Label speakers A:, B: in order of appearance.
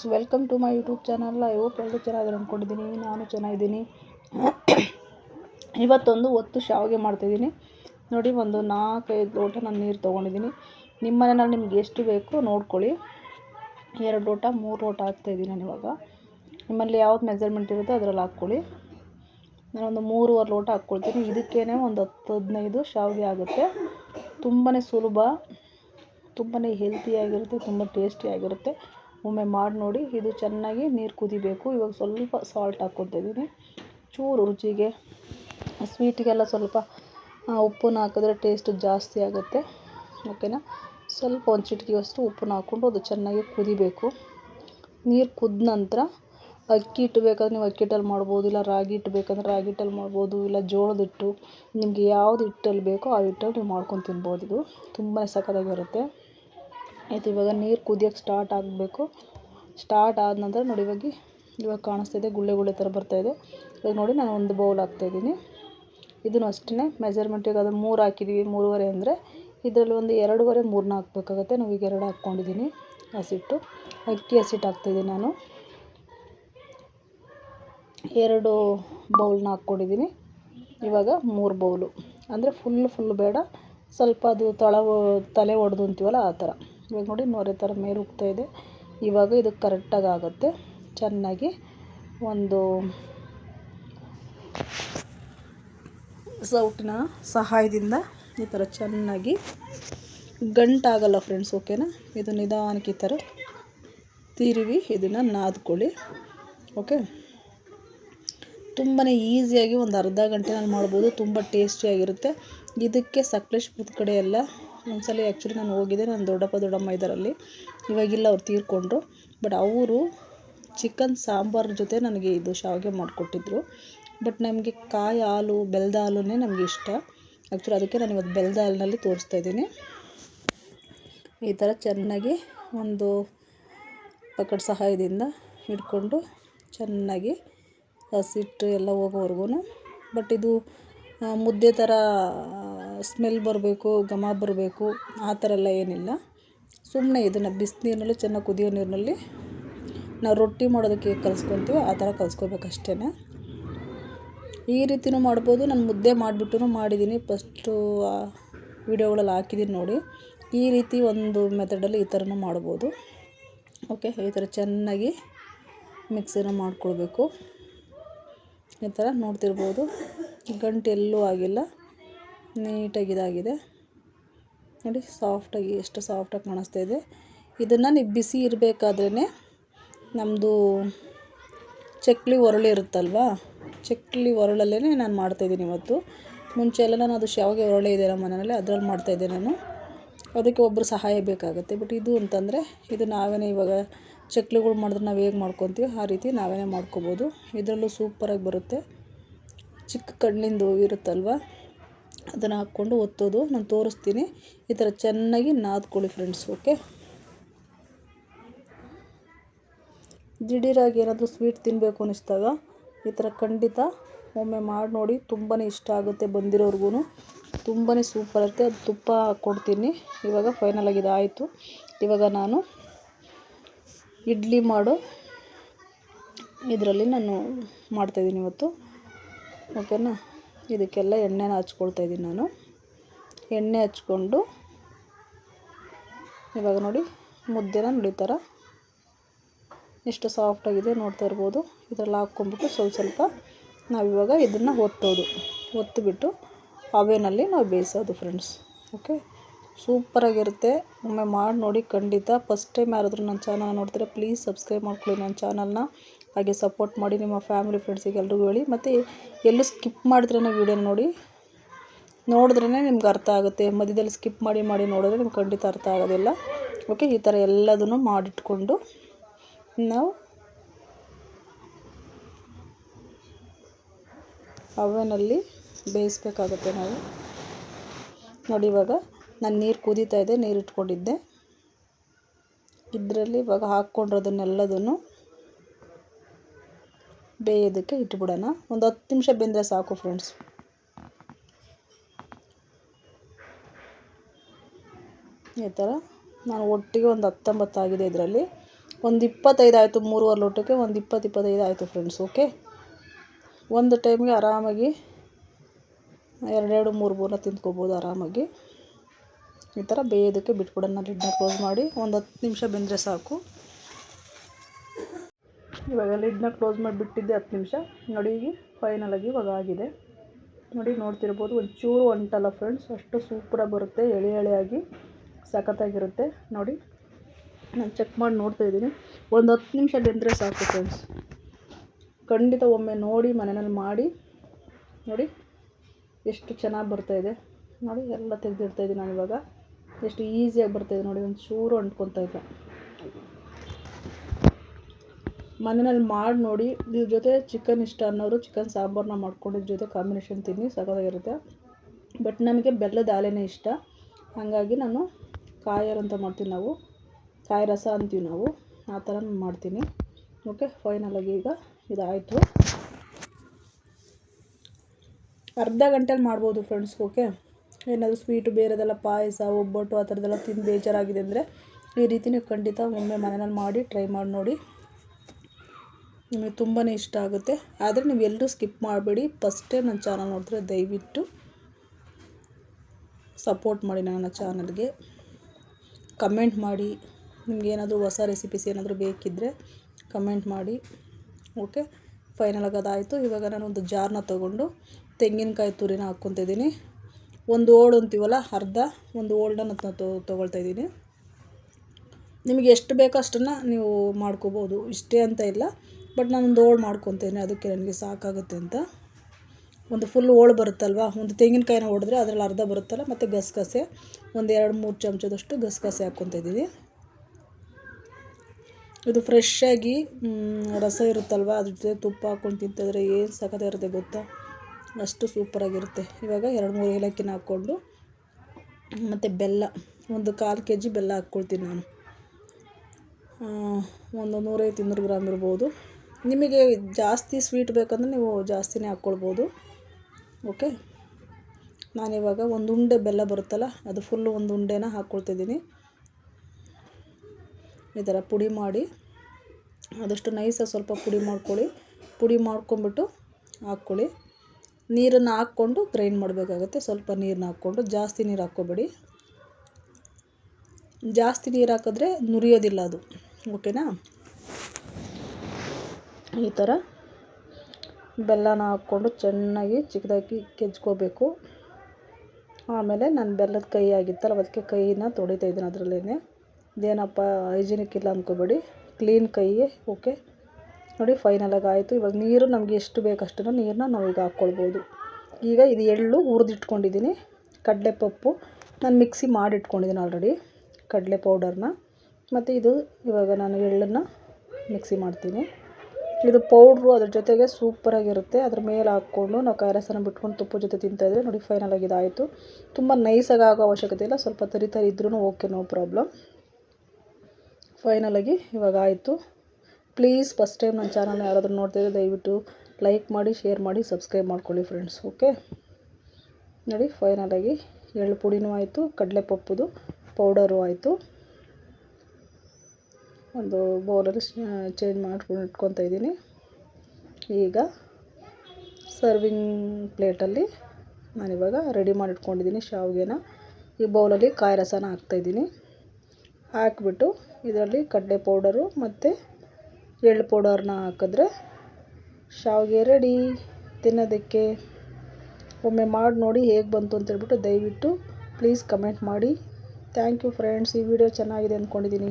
A: Friends, welcome to my YouTube channel. I hope ಎಲ್ಲರೂ ಚೆನ್ನಾಗಿದ್ದಾರೆ ಅಂದ್ಕೊಂಡಿದ್ದೀನಿ ನಾನು ಚೆನ್ನಾಗಿದ್ದೀನಿ. ಇವತ್ತೊಂದು ಒತ್ತು ಶಾವಿಗೆ ಮಾಡ್ತಿದ್ದೀನಿ. ನೋಡಿ, ಒಂದು ನಾಲ್ಕೈದು ಲೋಟ ನಾನು ನೀರು ತೊಗೊಂಡಿದ್ದೀನಿ. ನಿಮ್ಮ ಮನೆಯಲ್ಲಿ ನಿಮ್ಗೆ ಎಷ್ಟು ಬೇಕು ನೋಡ್ಕೊಳ್ಳಿ. ಎರಡು ಲೋಟ, ಮೂರು ಲೋಟ ಹಾಕ್ತಾಯಿದ್ದೀನಿ ನಾನು ಇವಾಗ. ನಿಮ್ಮಲ್ಲಿ ಯಾವ್ದು ಮೆಜರ್ಮೆಂಟ್ ಇರುತ್ತೋ ಅದರಲ್ಲಿ ಹಾಕ್ಕೊಳ್ಳಿ. ನಾನೊಂದು ಮೂರುವರೆ ಲೋಟ ಹಾಕ್ಕೊಳ್ತೀನಿ. ಇದಕ್ಕೇ ಒಂದು ಹತ್ತು, ಹದಿನೈದು ಶಾವಿಗೆ ಆಗುತ್ತೆ. ತುಂಬಾ ಸುಲಭ ತುಂಬಾ ಹೆಲ್ತಿಯಾಗಿರುತ್ತೆ ತುಂಬ ಟೇಸ್ಟಿಯಾಗಿರುತ್ತೆ ಒಮ್ಮೆ ಮಾಡಿ ನೋಡಿ, ಇದು ಚೆನ್ನಾಗಿ ನೀರು ಕುದಿಬೇಕು. ಇವಾಗ ಸ್ವಲ್ಪ ಸಾಲ್ಟ್ ಹಾಕ್ಕೊತಿದ್ದೀನಿ ಚೂರು ರುಚಿಗೆ ಸ್ವೀಟಿಗೆಲ್ಲ ಸ್ವಲ್ಪ ಉಪ್ಪನ್ನ ಹಾಕಿದ್ರೆ ಟೇಸ್ಟ್ ಜಾಸ್ತಿ ಆಗುತ್ತೆ. ಓಕೆನಾ ಸ್ವಲ್ಪ ಒಂದು ಚಿಟಿಕೆಯಷ್ಟು ಉಪ್ಪನ್ನ ಹಾಕ್ಕೊಂಡು ಅದು ಚೆನ್ನಾಗಿ ಕುದಿಬೇಕು. ನೀರು ಕುದ್ದ ನಂತರ ಅಕ್ಕಿ ಹಿಟ್ಟು ಬೇಕಾದ್ರೆ ನೀವು ಅಕ್ಕಿ ಹಿಟ್ಟಲ್ಲಿ ಮಾಡ್ಬೋದು, ಇಲ್ಲ ರಾಗಿ ಹಿಟ್ಟು ಬೇಕಂದ್ರೆ ರಾಗಿ ಹಿಟ್ಟಲ್ಲಿ ಮಾಡ್ಬೋದು, ಇಲ್ಲ ಜೋಳದ ಹಿಟ್ಟು, ನಿಮಗೆ ಯಾವ್ದು ಹಿಟ್ಟಲ್ಲಿ ಬೇಕೋ ಆ ಹಿಟ್ಟಲ್ಲಿ ನೀವು ಮಾಡ್ಕೊಂಡು ತಿನ್ಬೋದು. ಇದು ತುಂಬಾ ಸಖತ್ತಾಗಿರುತ್ತೆ. ಆಯ್ತು, ಇವಾಗ ನೀರು ಕುದಿಯೋಕ್ಕೆ ಸ್ಟಾರ್ಟ್ ಆಗಬೇಕು. ಸ್ಟಾರ್ಟ್ ಆದ ನಂತರ ನೋಡಿ, ಇವಾಗ ಇವಾಗ ಕಾಣಿಸ್ತಿದೆ ಗುಳ್ಳೆ ಗುಳ್ಳೆ ಥರ ಬರ್ತಾಯಿದೆ ಇವಾಗ ನೋಡಿ, ನಾನು ಒಂದು ಬೌಲ್ ಹಾಕ್ತಾಯಿದ್ದೀನಿ ಇದನ್ನು ಅಷ್ಟೇ ಮೆಜರ್ಮೆಂಟಿಗೆ ಅದು ಮೂರು ಹಾಕಿದ್ದೀವಿ ಮೂರುವರೆ ಅಂದರೆ ಇದರಲ್ಲಿ ಒಂದು ಎರಡೂವರೆ ಮೂರನ್ನ ಹಾಕ್ಬೇಕಾಗತ್ತೆ. ಈಗ ಎರಡು ಹಾಕ್ಕೊಂಡಿದ್ದೀನಿ, ಹಸಿಟ್ಟು. ಅಕ್ಕಿ ಹಸಿಟ್ಟು ಹಾಕ್ತಾಯಿದ್ದೀನಿ ನಾನು. ಎರಡು ಬೌಲ್ನ ಹಾಕ್ಕೊಂಡಿದ್ದೀನಿ. ಇವಾಗ ಮೂರು ಬೌಲು ಅಂದರೆ ಫುಲ್ ಫುಲ್ ಬೇಡ. ಸ್ವಲ್ಪ ಅದು ತಳ, ತಲೆ ಒಡೆದು ಅಂತೀವಲ್ಲ, ಆ ಥರ ಇವಾಗ ನೋಡಿ ನೊರೆ ಥರ ಮೇಲೆ ಇದೆ. ಇವಾಗ ಇದು ಕರೆಕ್ಟಾಗಿ ಆಗುತ್ತೆ. ಚೆನ್ನಾಗಿ ಒಂದು ಸೌಟಿನ ಸಹಾಯದಿಂದ ಈ ಥರ ಚೆನ್ನಾಗಿ ಗಂಟಾಗಲ್ಲ ಫ್ರೆಂಡ್ಸ್ ಓಕೆನಾ ಇದು ನಿಧಾನಕ್ಕೆ ಈ ಥರ ತಿರುವಿ ಇದನ್ನು ನಾದ್ಕೊಳ್ಳಿ ಓಕೆ ತುಂಬಾ ಈಸಿಯಾಗಿ ಒಂದು ಅರ್ಧ ಗಂಟೆನಲ್ಲಿ ಮಾಡ್ಬೋದು. ತುಂಬ ಟೇಸ್ಟಿಯಾಗಿರುತ್ತೆ ಇದಕ್ಕೆ ಸಕ್ಲೇಶ್ಪುರದ ಕಡೆ ಎಲ್ಲ ಒಂದ್ಸಲ ಆ್ಯಕ್ಚುಲಿ ನಾನು ಹೋಗಿದ್ದೆ, ನನ್ನ ದೊಡ್ಡಪ್ಪ ದೊಡ್ಡಮ್ಮ ಇದರಲ್ಲಿ ಇವಾಗಿಲ್ಲ ಅವ್ರು ತೀರ್ಕೊಂಡ್ರು. ಬಟ್ ಅವರು ಚಿಕನ್ ಸಾಂಬಾರು ಜೊತೆ ನನಗೆ ಇದು ಶಾವಿಗೆ ಮಾಡಿಕೊಟ್ಟಿದ್ರು. ಬಟ್ ನಮಗೆ ಕಾಯಿ ಹಾಲು ಬೆಲ್ಲದ ಹಾಲುನೇ ನಮಗೆ ಇಷ್ಟ. ಆ್ಯಕ್ಚುಲಿ ಅದಕ್ಕೆ ನಾನು ಇವತ್ತು ಬೆಲ್ಲದ ಹಾಲಿನಲ್ಲಿ ತೋರಿಸ್ತಾ ಇದ್ದೀನಿ. ಈ ಥರ ಚೆನ್ನಾಗಿ ಒಂದು ಪಕಡ್ ಸಹಾಯದಿಂದ ಹಿಡ್ಕೊಂಡು ಚೆನ್ನಾಗಿ ಹಸಿಟ್ಟು ಎಲ್ಲ ಹೋಗೋವರೆಗೂ ಬಟ್ ಇದು ಮುದ್ದೆ ಥರ ಸ್ಮೆಲ್ ಬರಬೇಕು, ಘಮ ಬರಬೇಕು, ಆ ಥರ ಎಲ್ಲ ಏನಿಲ್ಲ. ಸುಮ್ಮನೆ ಇದನ್ನು ಬಿಸಿನೀರಿನಲ್ಲಿ ಚೆನ್ನಾಗಿ ಕುದಿಯೋ ನೀರಿನಲ್ಲಿ ನಾವು ರೊಟ್ಟಿ ಮಾಡೋದಕ್ಕೆ ಹೇಗೆ ಕಲಿಸ್ಕೊತೀವೋ ಆ ಥರ ಕಲಿಸ್ಕೋಬೇಕು ಅಷ್ಟೇ. ಈ ರೀತಿಯೂ ಮಾಡ್ಬೋದು. ನಾನು ಮುದ್ದೆ ಮಾಡಿಬಿಟ್ಟು ಮಾಡಿದ್ದೀನಿ ಫಸ್ಟು ವಿಡಿಯೋಗಳಲ್ಲಿ ಹಾಕಿದ್ದೀನಿ ನೋಡಿ. ಈ ರೀತಿ ಒಂದು ಮೆಥಡಲ್ಲಿ ಈ ಥರನೂ ಮಾಡ್ಬೋದು. ಓಕೆ ಈ ಥರ ಚೆನ್ನಾಗಿ ಮಿಕ್ಸಿನ ಮಾಡ್ಕೊಳ್ಬೇಕು. ಈ ಥರ ನೋಡ್ತಿರ್ಬೋದು. ಗಂಟು ಎಲ್ಲೂ ಆಗಿಲ್ಲ. ನೀಟಾಗಿ ಇದಾಗಿದೆ. ನೋಡಿ, ಸಾಫ್ಟಾಗಿ, ಎಷ್ಟು ಸಾಫ್ಟಾಗಿ ಕಾಣಿಸ್ತಾ ಇದೆ. ಇದನ್ನು ನೀವು ಬಿಸಿ ಇರಬೇಕಾದ್ರೇ ನಮ್ಮದು ಚಕ್ಲಿ ಒರಳು ಇರುತ್ತಲ್ವಾ? ಚಕ್ಲಿ ಒರಳಲ್ಲೇ ನಾನು ಮಾಡ್ತಾಯಿದ್ದೀನಿ ಇವತ್ತು. ಮುಂಚೆ ಎಲ್ಲ ನಾನು ಅದು ಶಾವಿಗೆ ಒರಳೆ ಇದೆ ನಮ್ಮ ಮನೆಯಲ್ಲಿ, ಅದರಲ್ಲಿ ಮಾಡ್ತಾಯಿದ್ದೆ ನಾನು. ಅದಕ್ಕೆ ಒಬ್ಬರು ಸಹಾಯ ಬೇಕಾಗುತ್ತೆ. ಬಟ್ ಇದು ಅಂತಂದರೆ, ಇದು ನಾವೇ ಇವಾಗ ಚಕ್ಲಿಗಳು ಮಾಡಿದ್ರೆ ನಾವು ಹೇಗೆ ಮಾಡ್ಕೊತೀವಿ ಆ ರೀತಿ ನಾವೇ ಮಾಡ್ಕೊಬೋದು. ಇದರಲ್ಲೂ ಸೂಪರಾಗಿ ಬರುತ್ತೆ. ಚಿಕ್ಕ ಕಣ್ಣಿಂದು ಇರುತ್ತಲ್ವ? ಅದನ್ನು ಹಾಕ್ಕೊಂಡು ಒತ್ತೋದು. ನಾನು ತೋರಿಸ್ತೀನಿ. ಈ ಥರ ಚೆನ್ನಾಗಿ ನಾದ್ಕೊಳ್ಳಿ ಫ್ರೆಂಡ್ಸ್ ಓಕೆ ದಿಢೀರಾಗಿ ಏನಾದರೂ ಸ್ವೀಟ್ ತಿನ್ನಬೇಕು ಅನ್ನಿಸ್ದಾಗ ಈ ಥರ ಖಂಡಿತ ಒಮ್ಮೆ ಮಾಡಿ ನೋಡಿ. ತುಂಬಾ ಇಷ್ಟ ಆಗುತ್ತೆ ಬಂದಿರೋರ್ಗು ತುಂಬಾ ಸೂಪರ್ ಇರುತ್ತೆ ಅದು ತುಪ್ಪ ಕೊಡ್ತೀನಿ ಇವಾಗ ಫೈನಲ್ ಆಗಿದೆ ಆಯಿತು ಇವಾಗ ನಾನು ಇಡ್ಲಿ ಮಾಡೋ ಇದರಲ್ಲಿ ನಾನು ಮಾಡ್ತಾಯಿದ್ದೀನಿ ಇವತ್ತು. ಓಕೆನಾ ಇದಕ್ಕೆಲ್ಲ ಎಣ್ಣೆನ ಹಚ್ಕೊಳ್ತಾ ಇದ್ದೀನಿ ನಾನು. ಎಣ್ಣೆ ಹಚ್ಕೊಂಡು ಇವಾಗ ನೋಡಿ ಮುದ್ದೆನ ನೋಡಿ ಥರ ಎಷ್ಟು ಸಾಫ್ಟಾಗಿದೆ ನೋಡ್ತಾ ಇರ್ಬೋದು. ಇದರಲ್ಲಿ ಹಾಕ್ಕೊಂಬಿಟ್ಟು ಸ್ವಲ್ಪ ಸ್ವಲ್ಪ ನಾವಿವಾಗ ಇದನ್ನು ಒತ್ತೋದು. ಒತ್ತಿಬಿಟ್ಟು ಅವೆನಲ್ಲಿ ನಾವು ಬೇಯಿಸೋದು ಫ್ರೆಂಡ್ಸ್ ಓಕೆ ಸೂಪರಾಗಿರುತ್ತೆ ಒಮ್ಮೆ ಮಾಡಿ ನೋಡಿ ಖಂಡಿತ. ಫಸ್ಟ್ ಟೈಮ್ ಯಾರಾದರೂ ನನ್ನ ಚಾನಲ್ ನೋಡ್ತಾರೆ ಪ್ಲೀಸ್ ಸಬ್ಸ್ಕ್ರೈಬ್ ಮಾಡ್ಕೊಳ್ಳಿ ನನ್ನ ಚಾನಲ್ನ ಹಾಗೆ ಸಪೋರ್ಟ್ ಮಾಡಿ ನಿಮ್ಮ ಫ್ಯಾಮಿಲಿ ಫ್ರೆಂಡ್ಸಿಗೆ ಎಲ್ರಿಗೂ ಹೇಳಿ. ಮತ್ತು ಎಲ್ಲೂ ಸ್ಕಿಪ್ ಮಾಡಿದ್ರೇ ವೀಡಿಯೋ ನೋಡಿ ನೋಡಿದ್ರೇ ನಿಮ್ಗೆ ಅರ್ಥ ಆಗುತ್ತೆ. ಮಧ್ಯದಲ್ಲಿ ಸ್ಕಿಪ್ ಮಾಡಿ ಮಾಡಿ ನೋಡಿದ್ರೆ ನಿಮ್ಗೆ ಖಂಡಿತ ಅರ್ಥ ಆಗೋದಿಲ್ಲ. ಓಕೆ ಈ ಥರ ಎಲ್ಲದನ್ನು ಮಾಡಿಟ್ಕೊಂಡು ನಾವು ಅವನಲ್ಲಿ ಬೇಯಿಸ್ಬೇಕಾಗುತ್ತೆ ನಾವು. ನೋಡಿ ಇವಾಗ ನಾನು ನೀರು ಕುದೀತಾ ಇದೆ ನೀರು ಇಟ್ಕೊಂಡಿದ್ದೆ. ಇದರಲ್ಲಿ ಇವಾಗ ಹಾಕ್ಕೊಂಡಿರೋದನ್ನೆಲ್ಲದನ್ನು ಬೇಯೋದಕ್ಕೆ ಇಟ್ಬಿಡೋಣ. ಒಂದು ಹತ್ತು ನಿಮಿಷ ಬೆಂದರೆ ಸಾಕು ಫ್ರೆಂಡ್ಸ್ ಈ ಥರ ನಾನು ಒಟ್ಟಿಗೆ ಒಂದು ಹತ್ತೊಂಬತ್ತು ಆಗಿದೆ ಇದರಲ್ಲಿ. ಒಂದು ಇಪ್ಪತ್ತೈದು ಆಯಿತು ಮೂರುವರೆ ಲೋಟಕ್ಕೆ, ಒಂದು ಇಪ್ಪತ್ತು ಇಪ್ಪತ್ತೈದು ಆಯಿತು ಫ್ರೆಂಡ್ಸ್ ಓಕೆ ಒಂದು ಟೈಮ್ಗೆ ಆರಾಮಾಗಿ ಎರಡೆರಡು ಮೂರು ಮೂರನ್ನ ತಿಂದ್ಕೋಬೋದು ಆರಾಮಾಗಿ. ಈ ಥರ ಬೇಯೋದಕ್ಕೆ ಬಿಟ್ಬಿಡೋಣ ಲಿಡ್ನ ಕ್ಲೋಸ್ ಮಾಡಿ. ಒಂದು ಹತ್ತು ನಿಮಿಷ ಬೆಂದರೆ ಸಾಕು. ಇವಾಗ ಲಿಡ್ನ ಕ್ಲೋಸ್ ಮಾಡಿಬಿಟ್ಟಿದ್ದೆ ಹತ್ತು ನಿಮಿಷ. ನೋಡಿ ಈಗ ಫೈನಲಾಗಿ ಇವಾಗ ಆಗಿದೆ. ನೋಡಿ ನೋಡ್ತಿರ್ಬೋದು, ಒಂಚೂರು ಅಂಟಲ್ಲ ಫ್ರೆಂಡ್ಸ್ ಅಷ್ಟು ಸೂಪರಾಗಿ ಬರುತ್ತೆ, ಎಳೆ ಎಳೆಯಾಗಿ ಸಖತ್ತಾಗಿರುತ್ತೆ. ನೋಡಿ, ನಾನು ಚೆಕ್ ಮಾಡಿ ನೋಡ್ತಾ ಇದ್ದೀನಿ. ಒಂದು ಹತ್ತು ನಿಮಿಷ ಬೆಂದರೆ ಸಾಕು ಫ್ರೆಂಡ್ಸ್ ಖಂಡಿತ ಒಮ್ಮೆ ನೋಡಿ ಮನೆಯಲ್ಲಿ ಮಾಡಿ. ನೋಡಿ, ಎಷ್ಟು ಚೆನ್ನಾಗಿ ಬರ್ತಾಯಿದೆ ನೋಡಿ, ಎಲ್ಲ ತೆಗೆದಿಡ್ತಾಯಿದ್ದೀನಿ ನಾನು ಇವಾಗ. ಎಷ್ಟು ಈಸಿಯಾಗಿ ಬರ್ತಾಯಿದೆ ನೋಡಿ ಒಂದು ಚೂರು ಅಂಟ್ಕೊತಾ ಇಲ್ಲ ಮನೆಯಲ್ಲಿ ಮಾಡಿ ನೋಡಿ, ಇದ್ರ ಜೊತೆ ಚಿಕನ್ ಇಷ್ಟ ಅನ್ನೋರು ಚಿಕನ್ ಸಾಂಬಾರನ್ನ ಮಾಡ್ಕೊಂಡಿದ್ರ ಜೊತೆ ಕಾಂಬಿನೇಷನ್ ತಿನ್ನಿ ಸಖತ್ತಾಗಿರುತ್ತೆ ಬಟ್ ನನಗೆ ಬೆಲ್ಲದ ಆಲೆನೇ ಇಷ್ಟ. ಹಾಗಾಗಿ ನಾನು ಕಾಯರ್ ಅಂತ ಮಾಡ್ತೀವಿ ನಾವು. ಕಾಯಿ ರಸ ಅಂತೀವಿ ನಾವು. ಆ ಥರ ಮಾಡ್ತೀನಿ. ಓಕೆ ಫೈನಲಾಗಿ ಈಗ ಇದಾಯಿತು. ಅರ್ಧ ಗಂಟೆಲಿ ಮಾಡ್ಬೋದು ಫ್ರೆಂಡ್ಸ್ ಓಕೆ ಏನಾದರೂ ಸ್ವೀಟು ಬೇರೆದೆಲ್ಲ ಪಾಯಸ, ಒಬ್ಬಟ್ಟು ಆ ಥರದ್ದೆಲ್ಲ ತಿಂದು ಬೇಜಾರಾಗಿದೆ ಅಂದರೆ ಈ ರೀತಿಯೂ ಖಂಡಿತ ಒಮ್ಮೆ ಮನೆಯಲ್ಲಿ ಮಾಡಿ ಟ್ರೈ ಮಾಡಿ ನೋಡಿ. ನಿಮಗೆ ತುಂಬಾ ಇಷ್ಟ ಆಗುತ್ತೆ. ಆದರೆ ನೀವು ಎಲ್ಲರೂ ಸ್ಕಿಪ್ ಮಾಡಬೇಡಿ. ಫಸ್ಟೇ ನನ್ನ ಚಾನಲ್ ನೋಡಿದ್ರೆ ದಯವಿಟ್ಟು ಸಪೋರ್ಟ್ ಮಾಡಿ ನನ್ನ ಚಾನಲ್ಗೆ ಕಮೆಂಟ್ ಮಾಡಿ. ನಿಮ್ಗೇನಾದರೂ ಹೊಸ ರೆಸಿಪೀಸ್ ಏನಾದರೂ ಬೇಕಿದ್ದರೆ ಕಮೆಂಟ್ ಮಾಡಿ. ಓಕೆ ಫೈನಲಾಗಿ ಅದಾಯಿತು. ಇವಾಗ ನಾನು ಒಂದು ಜಾರ್ನ ತೊಗೊಂಡು ತೆಂಗಿನಕಾಯಿ ತುರಿನ ಹಾಕ್ಕೊತಿದ್ದೀನಿ ಒಂದು ಓಳು ಅಂತೀವಲ್ಲ, ಅರ್ಧ ಒಂದು ಓಲ್ಡನ್ನು ತೊಗೊಳ್ತಾ ಇದ್ದೀನಿ. ನಿಮಗೆ ಎಷ್ಟು ಬೇಕೋ ಅಷ್ಟನ್ನು ನೀವು ಮಾಡ್ಕೋಬೋದು. ಇಷ್ಟೇ ಅಂತ ಇಲ್ಲ. ಬಟ್ ನಾನೊಂದು ಓಳು ಮಾಡ್ಕೊತೇನೆ, ಅದಕ್ಕೆ ನನಗೆ ಸಾಕಾಗುತ್ತೆ ಅಂತ. ಒಂದು ಫುಲ್ ಓಳು ಬರುತ್ತಲ್ವ? ಒಂದು ತೆಂಗಿನಕಾಯಿನ ಹೊಡೆದ್ರೆ ಅದರಲ್ಲಿ ಅರ್ಧ ಬರುತ್ತಲ್ಲ, ಮತ್ತು ಗಸಗಸೆ. ಒಂದು ಎರಡು ಮೂರು ಚಮಚದಷ್ಟು ಗಸಗಸೆ ಹಾಕ್ಕೊತಿದ್ದೀನಿ ಇದು ಫ್ರೆಶ್ಶಾಗಿ ರಸ ಇರುತ್ತಲ್ವ? ಅದ್ರ ಜೊತೆ ತುಪ್ಪ ಹಾಕ್ಕೊಂಡು ತಿಂತಿದ್ರೆ ಏನು ಸಖತ್ತಾಗಿರುತ್ತೆ ಗೊತ್ತಾ? ಅಷ್ಟು ಸೂಪರಾಗಿರುತ್ತೆ ಇವಾಗ ಎರಡು ಮೂರು ಏಲಕ್ಕಿನ ಹಾಕ್ಕೊಂಡು, ಮತ್ತು ಬೆಲ್ಲ, ಒಂದು ಕಾಲು ಕೆ ಜಿ ಬೆಲ್ಲ ಹಾಕ್ಕೊಳ್ತೀನಿ ನಾನು. ಒಂದು ನೂರೈವತ್ತು ಇನ್ನೂರು ಗ್ರಾಮ್ ಇರ್ಬೋದು. ನಿಮಗೆ ಜಾಸ್ತಿ ಸ್ವೀಟ್ ಬೇಕಂದ್ರೆ ನೀವು ಜಾಸ್ತಿನೇ ಹಾಕ್ಕೊಳ್ಬೋದು. ಓಕೆ? ನಾನಿವಾಗ ಒಂದು ಉಂಡೆ ಬೆಲ್ಲ ಬರುತ್ತಲ್ಲ, ಅದು ಫುಲ್ಲು ಒಂದು ಉಂಡೆನ ಹಾಕ್ಕೊಳ್ತಿದ್ದೀನಿ. ಈ ಥರ ಪುಡಿ ಮಾಡಿ, ಆದಷ್ಟು ನೈಸಾಗಿ ಸ್ವಲ್ಪ ಪುಡಿ ಮಾಡ್ಕೊಳ್ಳಿ. ಪುಡಿ ಮಾಡ್ಕೊಂಬಿಟ್ಟು ಹಾಕ್ಕೊಳ್ಳಿ. ನೀರನ್ನು ಹಾಕ್ಕೊಂಡು ಗ್ರೈಂಡ್ ಮಾಡಬೇಕಾಗುತ್ತೆ. ಸ್ವಲ್ಪ ನೀರನ್ನ ಹಾಕ್ಕೊಂಡು ಜಾಸ್ತಿ ನೀರು ಹಾಕ್ಕೋಬೇಡಿ. ಜಾಸ್ತಿ ನೀರು ಹಾಕಿದ್ರೆ ನುರಿಯೋದಿಲ್ಲ ಅದು. ಓಕೆನಾ? ಈ ಥರ ಬೆಲ್ಲನ ಹಾಕ್ಕೊಂಡು ಚೆನ್ನಾಗಿ ಚಿಕ್ಕದಾಗಿ ಕೆಜ್ಕೋಬೇಕು. ಆಮೇಲೆ ನಾನು ಬೆಲ್ಲದ ಕೈ ಆಗಿತ್ತಲ್ಲ, ಅದಕ್ಕೆ ಕೈನ ತೊಳಿತಾ ಇದ್ದೀನಿ ಅದರಲ್ಲೇ ಇದೇನಪ್ಪ, ಹೈಜಿನಿಕ್ ಇಲ್ಲ ಅಂದ್ಕೋಬೇಡಿ ಕ್ಲೀನ್ ಕೈಯೇ ಓಕೆ. ನೋಡಿ ಫೈನಲಾಗಿ ಆಯಿತು. ಇವಾಗ ನೀರು ನಮಗೆ ಎಷ್ಟು ಬೇಕಷ್ಟನ್ನು ನೀರನ್ನ ನಾವು ಈಗ ಹಾಕ್ಕೊಳ್ಬೋದು. ಈಗ ಇದು ಎಳ್ಳು ಹುರಿದಿಟ್ಕೊಂಡಿದ್ದೀನಿ. ಕಡಲೆಪಪ್ಪು ನಾನು ಮಿಕ್ಸಿ ಮಾಡಿಟ್ಕೊಂಡಿದ್ದೀನಿ ಆಲ್ರೆಡಿ ಕಡಲೆ ಪೌಡರ್ನ ಮತ್ತು ಇದು ಇವಾಗ ನಾನು ಎಳ್ಳನ್ನು ಮಿಕ್ಸಿ ಮಾಡ್ತೀನಿ. ಇದು ಪೌಡ್ರು ಅದ್ರ ಜೊತೆಗೆ ಸೂಪರಾಗಿರುತ್ತೆ ಅದ್ರ ಮೇಲೆ ಹಾಕ್ಕೊಂಡು ನಾವು ಕಾಯಿ ಬಿಟ್ಕೊಂಡು ತುಪ್ಪದ ಜೊತೆ ತಿಂತಾಯಿದ್ರೆ ನೋಡಿ ಫೈನಲಾಗಿ ಇದಾಯಿತು. ತುಂಬ ನೈಸಾಗಿ ಆಗೋ ಅವಶ್ಯಕತೆ ಇಲ್ಲ. ಸ್ವಲ್ಪ ತರಿ ತರಿ ಇದ್ರೂ ಓಕೆ ನೋ ಪ್ರಾಬ್ಲಮ್ ಫೈನಲಾಗಿ ಇವಾಗ ಆಯಿತು. ಪ್ಲೀಸ್ ಫಸ್ಟ್ ಟೈಮ್ ನನ್ನ ಚಾನಲ್ ಯಾರಾದರೂ ನೋಡ್ತಿದ್ರೆ ದಯವಿಟ್ಟು ಲೈಕ್ ಮಾಡಿ ಶೇರ್ ಮಾಡಿ ಸಬ್ಸ್ಕ್ರೈಬ್ ಮಾಡ್ಕೊಳ್ಳಿ ಫ್ರೆಂಡ್ಸ್ ಓಕೆ ನೋಡಿ ಫೈನಲಾಗಿ ಎಳ್ಳು ಪುಡಿನೂ ಆಯಿತು ಕಡಲೆ ಪಪ್ಪುದು ಪೌಡರು ಆಯಿತು. ಒಂದು ಬೌಲಲ್ಲಿ ಚೇಂಜ್ ಮಾಡ್ಕೊಂಡು ಇಟ್ಕೊತಾ ಇದ್ದೀನಿ. ಈಗ ಸರ್ವಿಂಗ್ ಪ್ಲೇಟಲ್ಲಿ ನಾನಿವಾಗ ರೆಡಿ ಮಾಡಿ ಇಟ್ಕೊಂಡಿದ್ದೀನಿ ಶಾವಿಗೆನ. ಈ ಬೌಲಲ್ಲಿ ಕಾಯಿ ರಸನ ಹಾಕ್ತಾಯಿದ್ದೀನಿ ಹಾಕಿಬಿಟ್ಟು ಇದರಲ್ಲಿ ಕಡಲೆ ಪೌಡರು ಮತ್ತು ಎಳ್ಳು ಪೌಡರ್ನ ಹಾಕಿದ್ರೆ ಶಾವಿಗೆ ರೆಡಿ ತಿನ್ನೋದಕ್ಕೆ ಒಮ್ಮೆ ಮಾಡಿ ನೋಡಿ ಹೇಗೆ ಬಂತು ಅಂತೇಳ್ಬಿಟ್ಟು ದಯವಿಟ್ಟು ಪ್ಲೀಸ್ ಕಮೆಂಟ್ ಮಾಡಿ. ಥ್ಯಾಂಕ್ ಯು ಫ್ರೆಂಡ್ಸ್ ಈ ವಿಡಿಯೋ ಚೆನ್ನಾಗಿದೆ ಅಂದ್ಕೊಂಡಿದ್ದೀನಿ